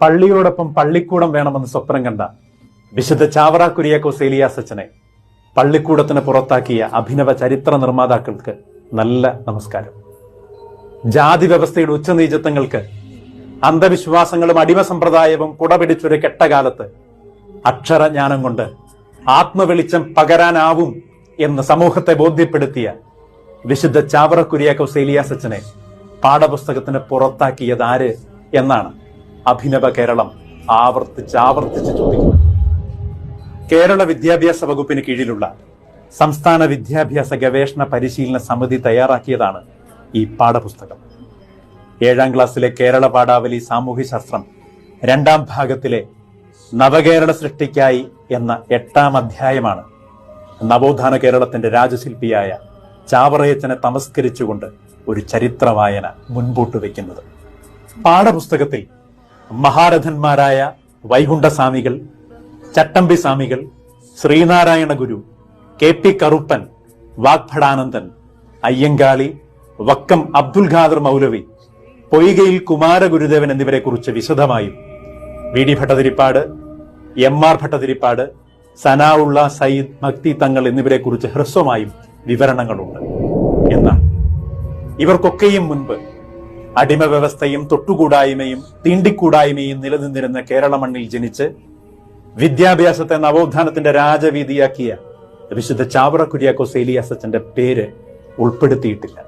പള്ളിയോടൊപ്പം പള്ളിക്കൂടം വേണമെന്ന് സ്വപ്നം കണ്ട വിശുദ്ധ ചാവറ കുര്യാക്കോസ് ഏലിയാസ് അച്ഛനെ പള്ളിക്കൂടത്തിന് പുറത്താക്കിയ അഭിനവ ചരിത്ര നിർമ്മാതാക്കൾക്ക് നല്ല നമസ്കാരം. ജാതി വ്യവസ്ഥയുടെ ഉച്ചനീചത്വങ്ങൾക്ക് അന്ധവിശ്വാസങ്ങളും അടിമ സമ്പ്രദായവും കുടപിടിച്ചൊരു കെട്ടകാലത്ത് അക്ഷരജ്ഞാനം കൊണ്ട് ആത്മവെളിച്ചം പകരാനാവും എന്ന് സമൂഹത്തെ ബോധ്യപ്പെടുത്തിയ വിശുദ്ധ ചാവറ കുര്യാക്കോസ് ഏലിയാസ് അച്ഛനെ പാഠപുസ്തകത്തിന് പുറത്താക്കിയത് ആര് എന്നാണ് അഭിനവ കേരളം ആവർത്തിച്ച് ആവർത്തിച്ച് ചോദിക്കുന്നത് കേരള വിദ്യാഭ്യാസ വകുപ്പിന് കീഴിലുള്ള സംസ്ഥാന വിദ്യാഭ്യാസ ഗവേഷണ പരിശീലന സമിതി തയ്യാറാക്കിയതാണ് ഈ പാഠപുസ്തകം. ഏഴാം ക്ലാസ്സിലെ കേരള പാഠാവലി സാമൂഹ്യശാസ്ത്രം രണ്ടാം ഭാഗത്തിലെ നവകേരള സൃഷ്ടിക്കായി എന്ന എട്ടാം അധ്യായമാണ്. നവോത്ഥാന കേരളത്തിന്റെ രാജശില്പിയായ ചാവറയച്ചനെ തമസ്കരിച്ചുകൊണ്ട് ഒരു ചരിത്ര വായന മുൻപോട്ട് വയ്ക്കുന്നത്. പാഠപുസ്തകത്തിൽ മഹാരഥന്മാരായ വൈകുണ്ഠസ്വാമികൾ ചട്ടമ്പി സ്വാമികൾ ശ്രീനാരായണ ഗുരു കെ പി കറുപ്പൻ വാഗ്ഭടാനന്ദൻ അയ്യങ്കാളി വക്കം അബ്ദുൽ ഖാദർ മൗലവി പൊയ്കയിൽ കുമാരഗുരുദേവൻ എന്നിവരെ കുറിച്ച് വിശദമായും V D Bhattathiripad M R Bhattathiripad Sanaullah Sayyid Makti Thangal എന്നിവരെ കുറിച്ച് ഹ്രസ്വമായും വിവരണങ്ങളുണ്ട് എന്നാണ്. ഇവർക്കൊക്കെയും മുൻപ് അടിമ വ്യവസ്ഥയും തൊട്ടുകൂടായ്മയും തീണ്ടിക്കൂടായ്മയും നിലനിന്നിരുന്ന കേരള മണ്ണിൽ ജനിച്ച് വിദ്യാഭ്യാസത്തെ നവോത്ഥാനത്തിന്റെ രാജവീതിയാക്കിയ വിശുദ്ധ ചാവറ കുര്യാക്കോസ് ഏലിയാസ് അച്ഛന്റെ പേര് ഉൾപ്പെടുത്തിയിട്ടില്ല.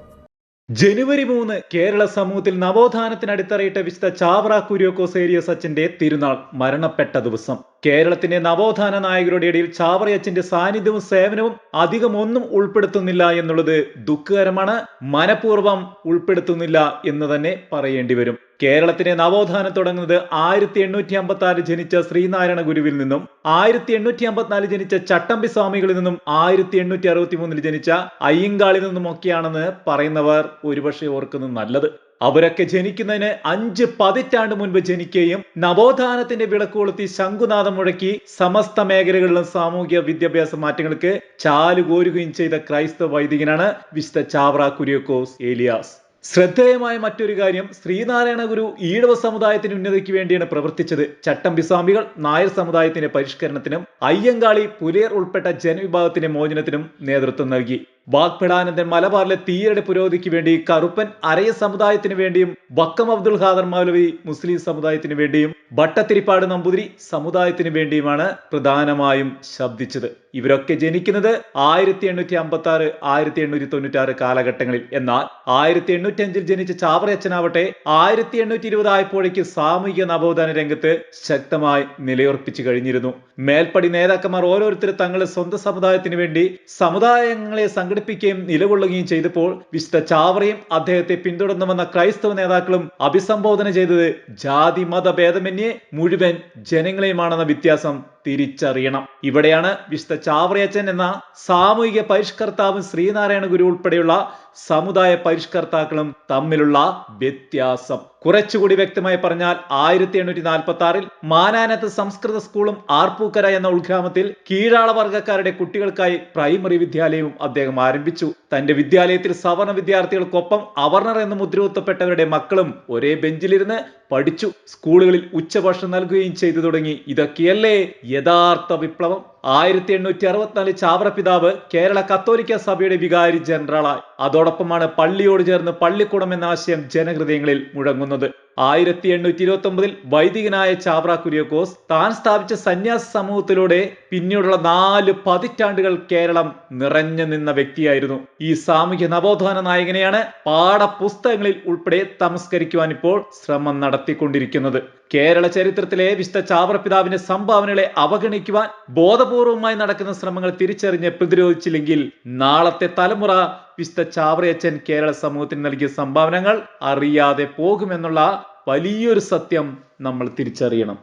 ജനുവരി മൂന്ന് കേരള സമൂഹത്തിൽ നവോത്ഥാനത്തിന് അടിത്തറയിട്ട വിശുദ്ധ ചാവറ കുര്യോക്കോസ് സച്ചിന്റെ തിരുനാൾ മരണപ്പെട്ട ദിവസം. കേരളത്തിന്റെ നവോത്ഥാന നായകരുടെ ഇടയിൽ ചാവറയച്ചന്റെ സാന്നിധ്യവും സേവനവും അധികം ഒന്നും ഉൾപ്പെടുത്തുന്നില്ല എന്നുള്ളത് ദുഃഖകരമാണ്. മനഃപൂർവം ഉൾപ്പെടുത്തുന്നില്ല എന്ന് തന്നെ പറയേണ്ടി വരും. കേരളത്തിന്റെ നവോത്ഥാനം തുടങ്ങുന്നത് ആയിരത്തി എണ്ണൂറ്റി അമ്പത്തി ആറ് ജനിച്ച ശ്രീനാരായണ ഗുരുവിൽ നിന്നും ആയിരത്തി എണ്ണൂറ്റി അമ്പത്തിനാല് ജനിച്ച ചട്ടമ്പി സ്വാമികളിൽ നിന്നും ആയിരത്തി എണ്ണൂറ്റി അറുപത്തി മൂന്നിൽ ജനിച്ച അയ്യങ്കാളിൽ നിന്നും ഒക്കെയാണെന്ന് പറയുന്നവർ ഒരുപക്ഷെ ഓർക്കുന്നത് നല്ലത്. അവരൊക്കെ ജനിക്കുന്നതിന് അഞ്ച് പതിറ്റാണ്ട് മുൻപ് ജനിക്കുകയും നവോത്ഥാനത്തിന്റെ വിളക്ക് കൊളുത്തി ശംഖുനാഥം മുഴക്കി സമസ്ത മേഖലകളിലും സാമൂഹിക വിദ്യാഭ്യാസ മാറ്റങ്ങൾക്ക് ചാലുകോരുകയും ചെയ്ത ക്രൈസ്തവ വൈദികനാണ് വിശുദ്ധ ചാവറ കുര്യക്കോസ് ഏലിയാസ്. ശ്രദ്ധേയമായ മറ്റൊരു കാര്യം ശ്രീനാരായണ ഗുരു ഈഴവ സമുദായത്തിന് ഉന്നതിക്ക് വേണ്ടിയാണ് പ്രവർത്തിച്ചത്. ചട്ടമ്പി സ്വാമികൾ നായർ സമുദായത്തിന്റെ പരിഷ്കരണത്തിനും അയ്യങ്കാളി പുലയർ ഉൾപ്പെട്ട ജനവിഭാഗത്തിന്റെ മോചനത്തിനും നേതൃത്വം നൽകി. വാഗ്ഭടാനന്ദൻ മലബാറിലെ തീയുടെ പുരോഗതിക്ക് വേണ്ടി കറുപ്പൻ അരയ സമുദായത്തിന് വേണ്ടിയും വക്കം അബ്ദുൽ ഖാദർ മൗലവി മുസ്ലിം സമുദായത്തിന് വേണ്ടിയും ഭട്ടത്തിരിപ്പാട് നമ്പൂതിരി സമുദായത്തിന് വേണ്ടിയുമാണ് പ്രധാനമായും ശബ്ദിച്ചത്. ഇവരൊക്കെ ജനിക്കുന്നത് ആയിരത്തി എണ്ണൂറ്റി അമ്പത്തി ആറ് ആയിരത്തി എണ്ണൂറ്റി തൊണ്ണൂറ്റി ആറ് കാലഘട്ടങ്ങളിൽ. എന്നാൽ ആയിരത്തി എണ്ണൂറ്റി അഞ്ചിൽ ജനിച്ച ചാവറയച്ചനാവട്ടെ ആയിരത്തി എണ്ണൂറ്റി ഇരുപത് ആയപ്പോഴേക്ക് സാമൂഹിക നവോത്ഥാന രംഗത്ത് ശക്തമായി നിലയുറപ്പിച്ചു കഴിഞ്ഞിരുന്നു. മേൽപ്പടി നേതാക്കന്മാർ ഓരോരുത്തരും തങ്ങളുടെ സ്വന്തം സമുദായത്തിന് വേണ്ടി സമുദായങ്ങളെ സംഘടിപ്പിക്കുകയും നിലകൊള്ളുകയും ചെയ്തപ്പോൾ വിശുദ്ധ ചാവറയും അദ്ദേഹത്തെ പിന്തുടർന്നുവന്ന ക്രൈസ്തവ നേതാക്കളും അഭിസംബോധന ചെയ്തത് ജാതി മത ഭേദമന്യേ മുഴുവൻ ജനങ്ങളെയുമാണെന്ന വ്യത്യാസം തിരിച്ചറിയണം. ഇവിടെയാണ് വിശുദ്ധ ചാവറയച്ചൻ എന്ന സാമൂഹിക പരിഷ്കർത്താവും ശ്രീനാരായണ ഗുരു ഉൾപ്പെടെയുള്ള സമുദായ പരിഷ്കർത്താക്കളും തമ്മിലുള്ള വ്യത്യാസം. കുറച്ചുകൂടി വ്യക്തമായി പറഞ്ഞാൽ ആയിരത്തി എണ്ണൂറ്റി നാൽപ്പത്തി ആറിൽ മാനാനത്ത് സംസ്കൃത സ്കൂളും ആർപ്പൂക്കര എന്ന ഉൾഗ്രാമത്തിൽ കീഴാള വർഗക്കാരുടെ കുട്ടികൾക്കായി പ്രൈമറി വിദ്യാലയവും അദ്ദേഹം ആരംഭിച്ചു. തന്റെ വിദ്യാലയത്തിൽ സവർണ വിദ്യാർത്ഥികൾക്കൊപ്പം അവർണർ എന്ന് മുദ്രകുത്തപ്പെട്ടവരുടെ മക്കളും ഒരേ ബെഞ്ചിലിരുന്ന് പഠിച്ചു സ്കൂളുകളിൽ ഉച്ചഭക്ഷണം നൽകുകയും ചെയ്തു തുടങ്ങി. ഇതൊക്കെയല്ലേ യഥാർത്ഥ വിപ്ലവം? ആയിരത്തി എണ്ണൂറ്റി അറുപത്തിനാല് ചാവറ പിതാവ് കേരള കത്തോലിക്ക സഭയുടെ വികാരി ജനറലായി. അതോടൊപ്പമാണ് പള്ളിയോട് ചേർന്ന് പള്ളിക്കൂടം എന്ന ആശയം ജനഹൃദയങ്ങളിൽ മുഴങ്ങുന്നത്. ആയിരത്തി എണ്ണൂറ്റി ഇരുപത്തി ഒമ്പതിൽ വൈദികനായ ചാവറ കുര്യോക്കോസ് താൻ സ്ഥാപിച്ച സന്യാസ സമൂഹത്തിലൂടെ പിന്നീടുള്ള നാല് പതിറ്റാണ്ടുകൾ കേരളം നിറഞ്ഞു നിന്ന വ്യക്തിയായിരുന്നു. ഈ സാമൂഹ്യ നവോത്ഥാന നായകനെയാണ് പാഠപുസ്തകങ്ങളിൽ ഉൾപ്പെടെ തമസ്കരിക്കുവാൻ ഇപ്പോൾ ശ്രമം നടത്തിക്കൊണ്ടിരിക്കുന്നത്. കേരള ചരിത്രത്തിലെ വിശുദ്ധ ചാവറപിതാവിന്റെ സംഭാവനകളെ അവഗണിക്കുവാൻ ബോധപൂർവമായി നടക്കുന്ന ശ്രമങ്ങൾ തിരിച്ചറിഞ്ഞ് പ്രതിരോധിച്ചില്ലെങ്കിൽ നാളത്തെ തലമുറ വിശുദ്ധ ചാവറയച്ചൻ കേരള സമൂഹത്തിന് നൽകിയ സംഭാവനകൾ അറിയാതെ പോകുമെന്നുള്ള വലിയൊരു സത്യം നമ്മൾ തിരിച്ചറിയണം.